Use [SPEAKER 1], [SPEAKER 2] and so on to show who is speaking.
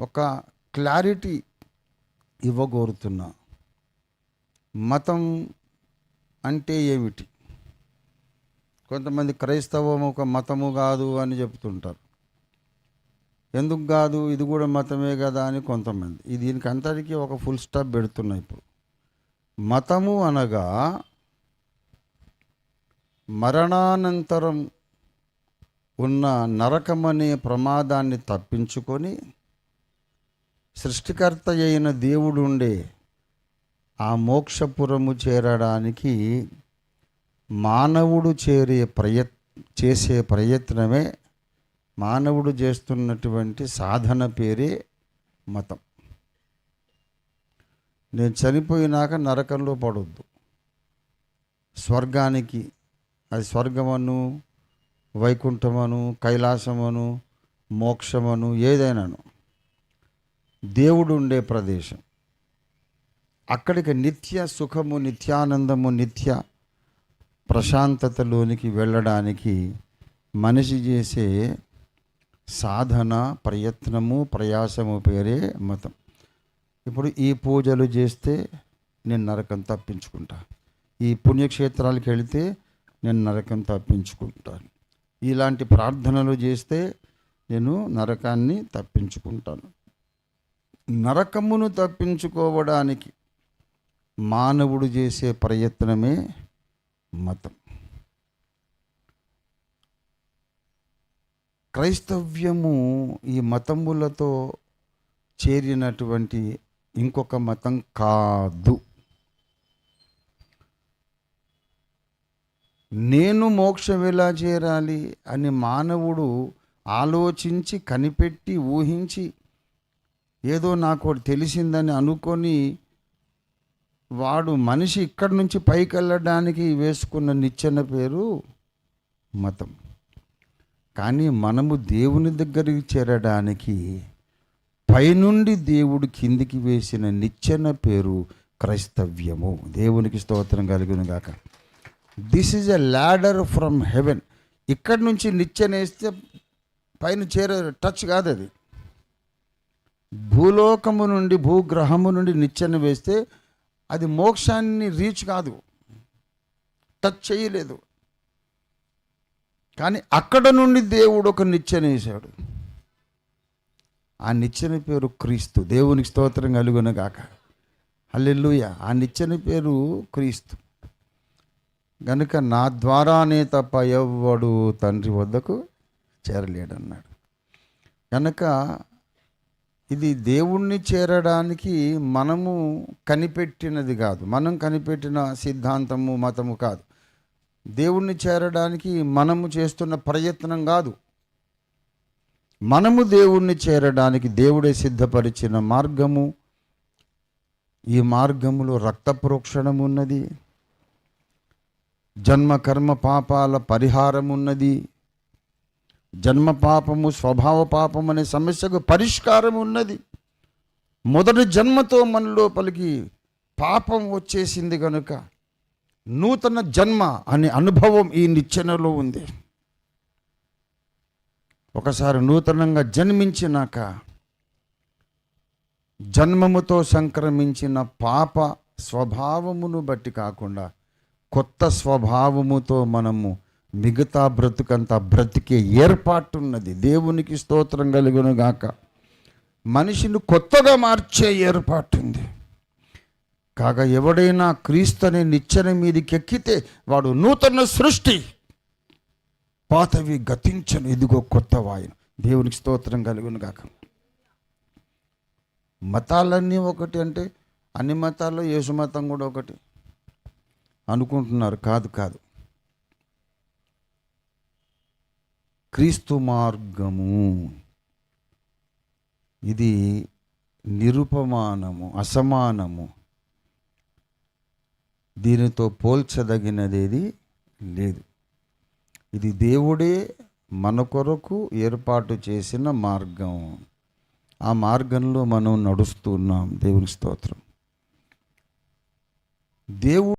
[SPEAKER 1] ఒక క్లారిటీ ఇవ్వగోరుతున్నా. మతం అంటే ఏమిటి? కొంతమంది క్రైస్తవం ఒక మతము కాదు అని చెప్తుంటారు. ఎందుకు కాదు? ఇది కూడా మతమే కదా అని కొంతమంది. ఇది దీనికి అంతటికీ ఒక ఫుల్ స్టాప్ పెడుతున్నా ఇప్పుడు. మతము అనగా మరణానంతరం ఉన్న నరకమనే ప్రమాదాన్ని తప్పించుకొని సృష్టికర్త అయిన దేవుడు ఉండే ఆ మోక్షపురము చేరడానికి మానవుడు చేరే ప్రయత్ చేసే ప్రయత్నమే మానవుడు చేస్తున్నటువంటి సాధన పేరే మతం. నేను చనిపోయినాక నరకంలో పడొద్దు. స్వర్గానికి అది స్వర్గమను వైకుంఠమను కైలాసమను మోక్షమను ఏదైనాను దేవుడు ఉండే ప్రదేశం. అక్కడికి నిత్య సుఖము నిత్యానందము నిత్య ప్రశాంతతలోనికి వెళ్ళడానికి మనిషి చేసే సాధన ప్రయత్నము ప్రయాసము పేరే మతం. ఇప్పుడు ఈ పూజలు చేస్తే నేను నరకం తప్పించుకుంటా. ఈ పుణ్యక్షేత్రాలకు వెళితే నేను నరకం తప్పించుకుంటాను. ఇలాంటి ప్రార్థనలు చేస్తే నేను నరకాన్ని తప్పించుకుంటాను. నరకమును తప్పించుకోవడానికి మానవుడు చేసే ప్రయత్నమే మతం. క్రైస్తవ్యము ఈ మతములతో చేరినటువంటి ఇంకొక మతం కాదు. నేను మోక్షం ఎలా చేరాలి అని మానవుడు ఆలోచించి కనిపెట్టి ఊహించి ఏదో నాకు తెలిసిందని అనుకొని వాడు మనిషి ఇక్కడి నుంచి పైకి వెళ్ళడానికి వేసుకున్న నిచ్చెన పేరు మతం. కానీ మనము దేవుని దగ్గరికి చేరడానికి పైనుండి దేవుడు కిందికి వేసిన నిచ్చెన పేరు క్రైస్తవ్యము. దేవునికి స్తోత్రం కలిగిన గాక. This is a ladder from heaven ఇక్కడి నుంచి నిచ్చెన వేస్తే పైన చేరే టచ్ కాదు అది భూలోకము నుండి భూగ్రహము నుండి నిచ్చెన వేస్తే అది మోక్షాన్ని రీచ్ కాదు. టచ్ చేయలేదు. కానీ అక్కడ నుండి దేవుడు ఒక నిచ్చెన వేశాడు. ఆ నిచ్చెన పేరు క్రీస్తు. దేవునికి స్తోత్రం కలుగునగాక గాక. ఆ నిచ్చెన పేరు క్రీస్తు. గనుక నా ద్వారానే తప్ప ఎవ్వడు తండ్రి వద్దకు చేరలేడన్నాడు. కనుక ఇది దేవుణ్ణి చేరడానికి మనము కనిపెట్టినది కాదు. మనం కనిపెట్టిన సిద్ధాంతము మతము కాదు. దేవుణ్ణి చేరడానికి మనము చేస్తున్న ప్రయత్నం కాదు. మనము దేవుణ్ణి చేరడానికి దేవుడే సిద్ధపరిచిన మార్గము. ఈ మార్గములో రక్త ప్రోక్షణం ఉన్నది. జన్మ కర్మ పాపాల పరిహారం ఉన్నది. జన్మ పాపము స్వభావ పాపం అనే సమస్యకు పరిష్కారం ఉన్నది. మొదటి జన్మతో మన లోపలికి పాపం వచ్చేసింది కనుక నూతన జన్మ అనే అనుభవం ఈ నిచ్చెనలో ఉంది. ఒకసారి నూతనంగా జన్మించినాక జన్మముతో సంక్రమించిన పాప స్వభావమును బట్టి కాకుండా కొత్త స్వభావముతో మనము మిగతా బ్రతుకంతా బ్రతికే ఏర్పాటున్నది. దేవునికి స్తోత్రం కలుగును గాక. మనిషిని కొత్తగా మార్చే ఏర్పాటుంది. కాగా ఎవడైనా క్రీస్తు అనే నిచ్చెన మీదకి ఎక్కితే వాడు నూతన సృష్టి. పాతవి గతించను. ఇదిగో కొత్త వాయును. దేవునికి స్తోత్రం కలుగును గాక. మతాలన్నీ ఒకటి అంటే అన్ని మతాల్లో యేసు మతం కూడా ఒకటి. అనుకుంటున్నారు. కాదు కాదు. క్రీస్తు మార్గము. ఇది నిరుపమానము అసమానము. దీనితో పోల్చదగినదేది లేదు. ఇది దేవుడే మన కొరకు ఏర్పాటు చేసిన మార్గం. ఆ మార్గంలో మనం నడుస్తున్నాం దేవుని స్తోత్రం. దేవుడు